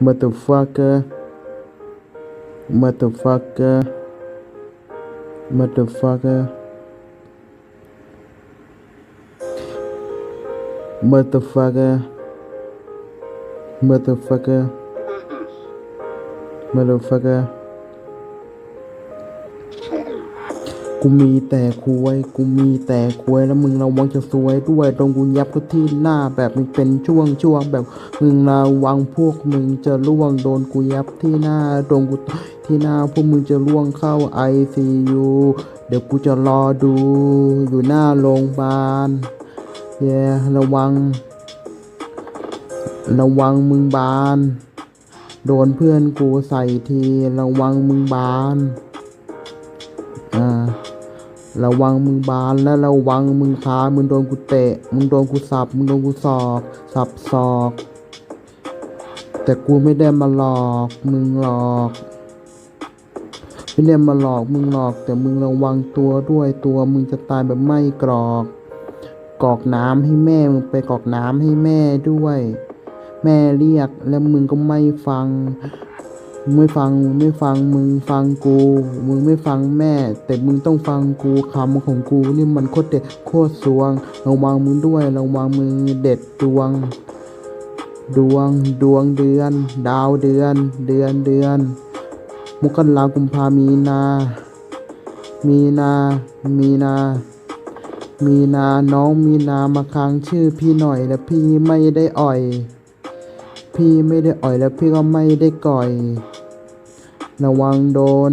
motherfucker. Motherfucker. Motherfucker. Motherfucker. Motherfucker. Motherfucker กูมีแต่คุยกูมีแต่คุยแล้วมึงระวังจะซวยด้วยตรงกูยับทุกที่หน้าแบบมึงเป็นช่วงช่วงแบบมึงระวังพวกมึงจะล่วงโดนกูยับที่หน้าตรงกูที่หน้าพวกมึงจะล่วงเข้าไอซียูเดี๋ยวกูจะรอดูอยู่หน้าโรงพยาบาลเย่ระวัง ระวังมึงบาน โดนเพื่อนกูใส่ทีระวังมึงบาน ระวังมึงบานและระวังมึงขามึงโดนกูเตะ มึงโดนกูสับ มึงโดนกูศอกสับศอก แต่กูไม่ได้มาหลอก มึงหรอกไม่ได้มาหลอกมึงหรอก แต่มึงระวังตัวด้วยตัวมึงจะตายแบบไม่กรอกกรอกน้ำให้แม่มึงไปกรอกน้ำให้แม่ด้วย แม่เรียกแล้วมึงก็ไม่ฟัง มึงไม่ฟังมึงไม่ฟังมึงฟังกู มึงไม่ฟังแม่ แต่มึงต้องฟังกูคำของกูนี่มันโคตรเด็ดโคตรสวงระวังมึงด้วยระวังมึงเด็ดดวง ดวงดวงเดือน ดาวเดือน เดือนเดือน มุกรากุมภามีนา มีนา มีนามีนาน้องมีนามาค้างชื่อพี่หน่อยและพี่ไม่ได้อ่อย พี่ไม่ได้อ่อยแล้วพี่ก็ไม่ได้ก่อย ระวังโดน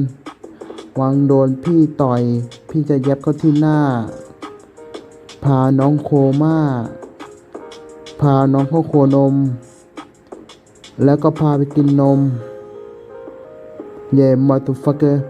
วังโดนพี่ต่อย พี่จะเย็บเข้าที่หน้า พาน้องโคม่า พาน้องเข้าโคนม แล้วก็พาไปกินนม เย่มาตุฟักเกอร์